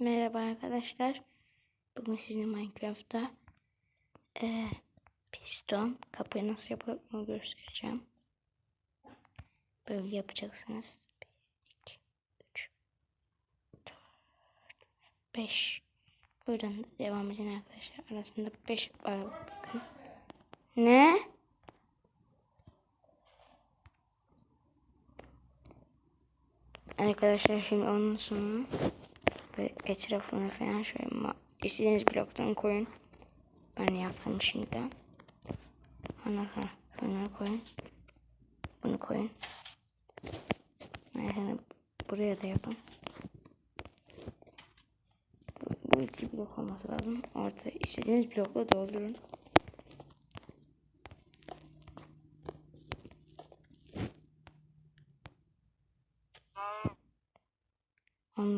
Merhaba arkadaşlar. Bugün sizinle Minecraft'ta eee, piston kapıyı nasıl yapıldığını göstereceğim. Böyle yapacaksınız. 1, 2, 3, 4, 5. Buradan da devam edin arkadaşlar. Arasında 5 var bakın. Ne? Arkadaşlar şimdi ondan sonra Böyle etrafına falan şöyle istediğiniz bloktan koyun. Ben yaptım şimdi. Sonra bunları koyun. Bunu koyun. Yani buraya da yapın. Bu, bu iki blok olması lazım. Orta istediğiniz blokla doldurun.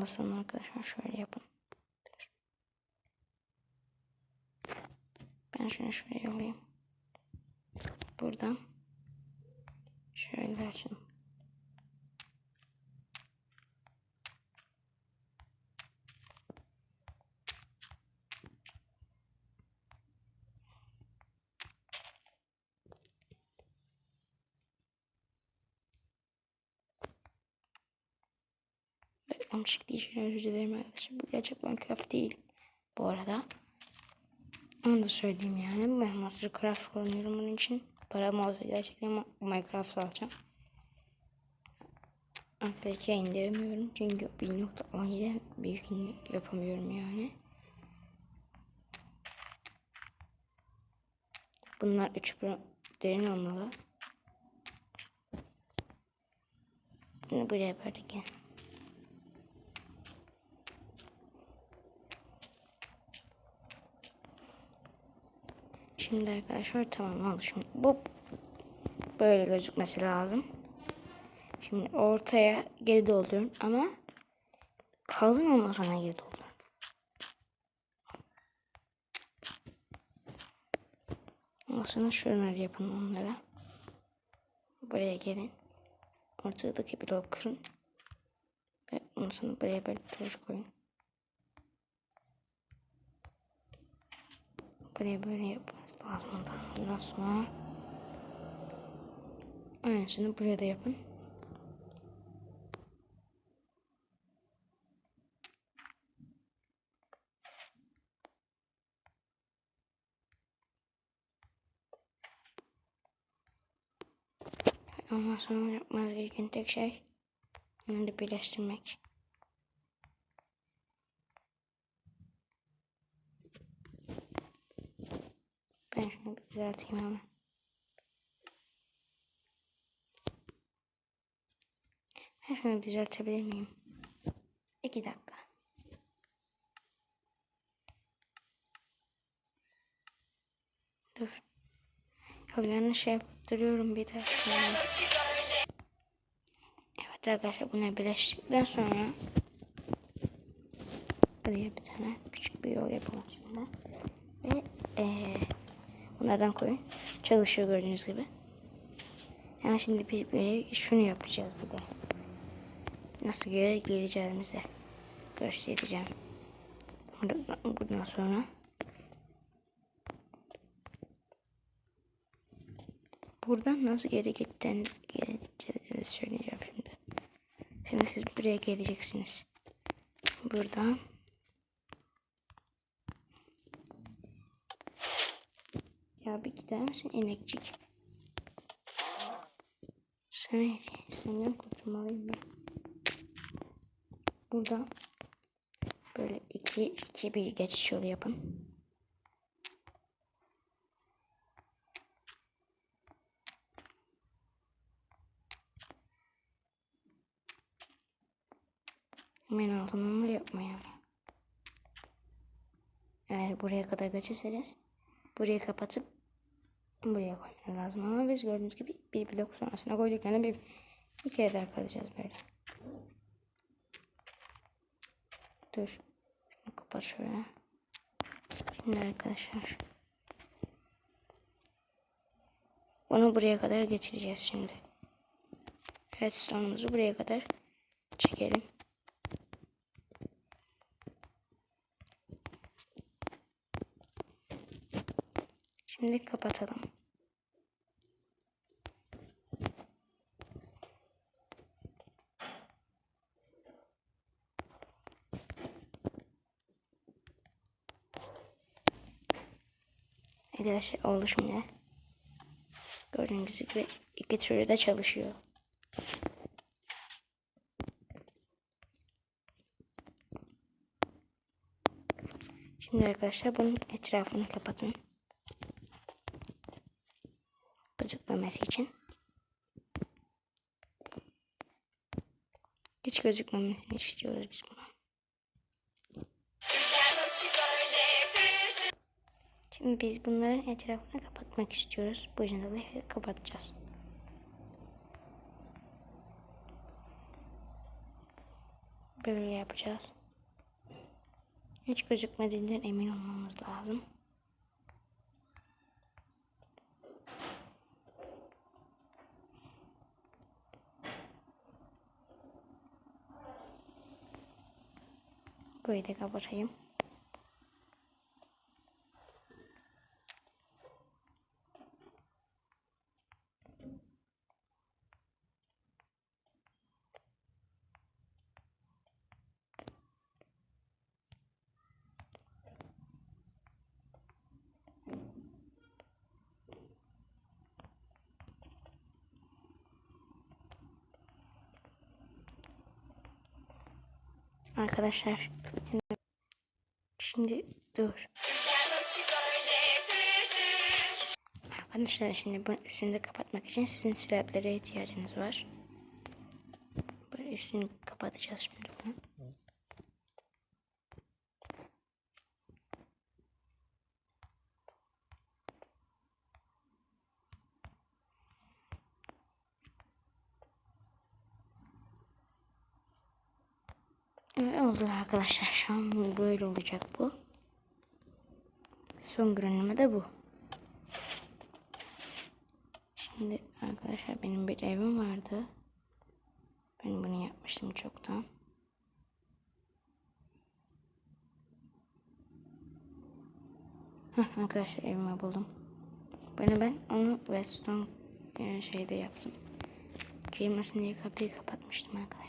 Sonra arkadaşlar şöyle yapın. Ben şunu şuraya alayım. Buradan şöyle açın. Reklam çıktığı için özür dilerim arkadaşlar. Bu gerçek Minecraft değil. Bu arada. Onu da söyleyeyim yani. Ben Mastercraft kullanıyorum bunun için. Param olsa gerçekten Minecraft alacağım. Belki indiremiyorum. Çünkü 1.17 büyük yapamıyorum yani. Bunlar 3 derin olmalı. Bunu buraya böyle gel. Şimdi arkadaşlar tamam oldu şimdi. Bu böyle gözükmesi lazım. Şimdi ortaya geri dolduruyorum ama kalın ondan sonra geri dolduruyorum. Sonra şunları yapın onlara. Buraya gelin. Ortadaki blok kırın. Ve ondan sonra buraya böyle bir koyun. Buraya böyle yapmanız lazım. Ondan sonra aynısını buraya da yapın. Ondan sonra yapmanız gereken tek şey onları birleştirmek. Ben şunu bir düzelteyim hemen. Ben şunu düzeltebilir miyim? İki dakika. Dur. Ya yanlış şey yaptırıyorum bir dakika. Evet arkadaşlar bunu birleştirdikten sonra buraya bir tane küçük bir yol yapalım şimdi. Ve ee, bunlardan koyun. Çalışıyor gördüğünüz gibi. Yani şimdi biz böyle şunu yapacağız bir de. Nasıl geri geleceğimizi göstereceğim. Bundan sonra buradan nasıl geri gideceğinizi, geleceğinizi söyleyeceğim şimdi. Şimdi siz buraya geleceksiniz. Buradan Ya bir gider misin inekçik? Sen senden kurtulmalıyım ben. Burada böyle iki iki bir geçiş yolu yapın. Hemen altından yapmayalım. Eğer buraya kadar geçerseniz burayı kapatıp buraya koymanız lazım ama biz gördüğünüz gibi bir blok sonrasına koyduk yani bir, bir kere daha kalacağız böyle. Dur. Şunu kapat şöyle. Şimdi arkadaşlar. Bunu buraya kadar getireceğiz şimdi. Redstone'umuzu buraya kadar çekelim. Şimdi kapatalım. Arkadaşlar oldu şimdi. Gördüğünüz gibi iki türlü de çalışıyor. Şimdi arkadaşlar bunun etrafını kapatın. Gözükmemesi için. Hiç gözükmemesini istiyoruz biz bunu. Şimdi biz bunların etrafını kapatmak istiyoruz. Bu yüzden dolayı kapatacağız. Böyle yapacağız. Hiç gözükmediğinden emin olmamız lazım. Burayı kapatayım. Arkadaşlar. Şimdi dur. Arkadaşlar şimdi bu üstünü de kapatmak için sizin silahlara ihtiyacınız var. Böyle üstünü kapatacağız şimdi bunu. Evet oldu arkadaşlar. Şu an böyle olacak bu. Son görünümü de bu. Şimdi arkadaşlar benim bir evim vardı. Ben bunu yapmıştım çoktan. Heh, arkadaşlar evimi buldum. Böyle ben onu Weston yani şeyde yaptım. Girmesin diye kapıyı kapatmıştım arkadaşlar.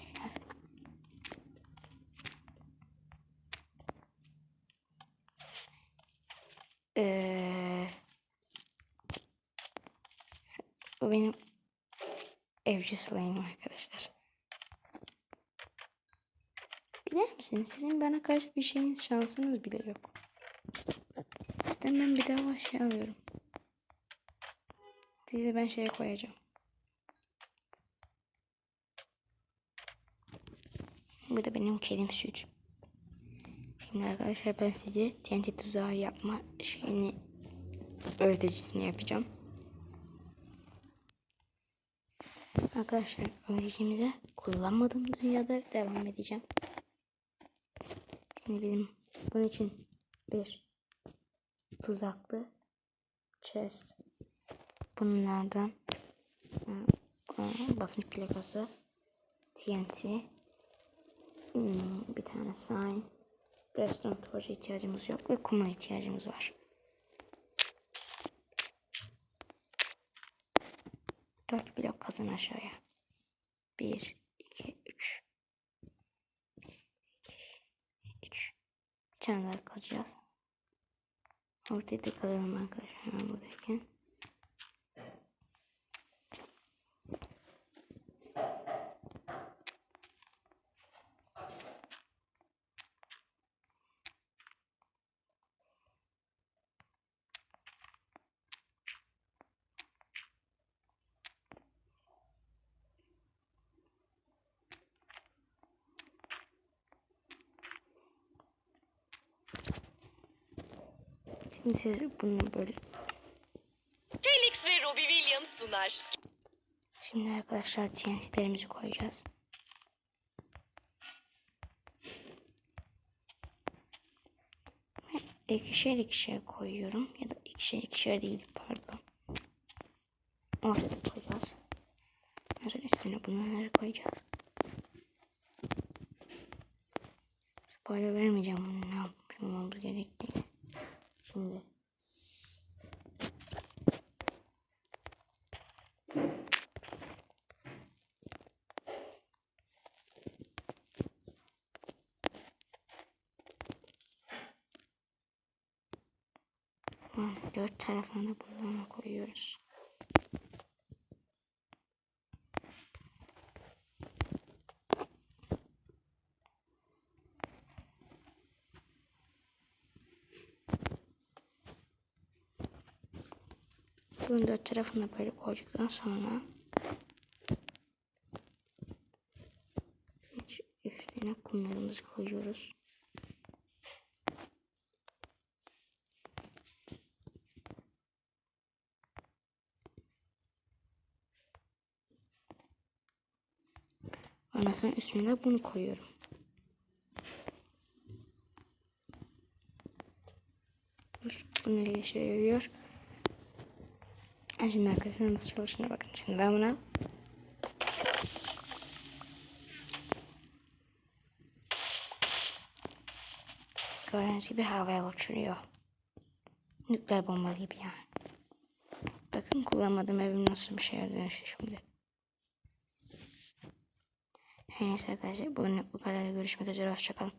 Ee, bu benim evcil slayım arkadaşlar. Bilir misiniz? Sizin bana karşı bir şeyiniz şansınız bile yok. Ben, ben bir daha şey alıyorum. Size ben şeye koyacağım. Bu da benim kedim süt. Şimdi arkadaşlar ben size TNT tuzağı yapma şeyini öğreticisini yapacağım. Arkadaşlar öğreticimize kullanmadığım dünyada devam edeceğim. Şimdi bizim bunun için bir tuzaklı chest bunlardan basınç plakası TNT hmm, bir tane sign Redstone torca ihtiyacımız yok ve kuma ihtiyacımız var. Dört blok kazın aşağıya. Bir, iki, üç. İki, üç. Bir tane daha kazacağız. Ortaya da kalalım arkadaşlar hemen buradayken. Şimdi siz bunu böyle Felix ve Robbie Williams sunar. Şimdi arkadaşlar TNT'lerimizi koyacağız. Ve ikişer ikişer koyuyorum. Ya da ikişer ikişer değil pardon. Ortada koyacağız. Sonra üstüne bunları koyacağız. Spoiler vermeyeceğim bunun ne yapmamız gerektiğini. Şimdi. Dört tarafını bundan koyuyoruz. Bunun dört tarafını böyle koyduktan sonra üstüne kumlarımızı koyuyoruz. Ondan sonra üstüne bunu koyuyorum. Bunu işe yarıyor. Şimdi arkadaşlar nasıl çalıştığına bakın. Şimdi ben buna gördüğünüz gibi havaya uçuruyor. Nükleer bomba gibi yani. Bakın kullanmadığım evim nasıl bir şeye dönüşüyor şimdi. Her neyse arkadaşlar bu, bu kadar görüşmek üzere hoşçakalın.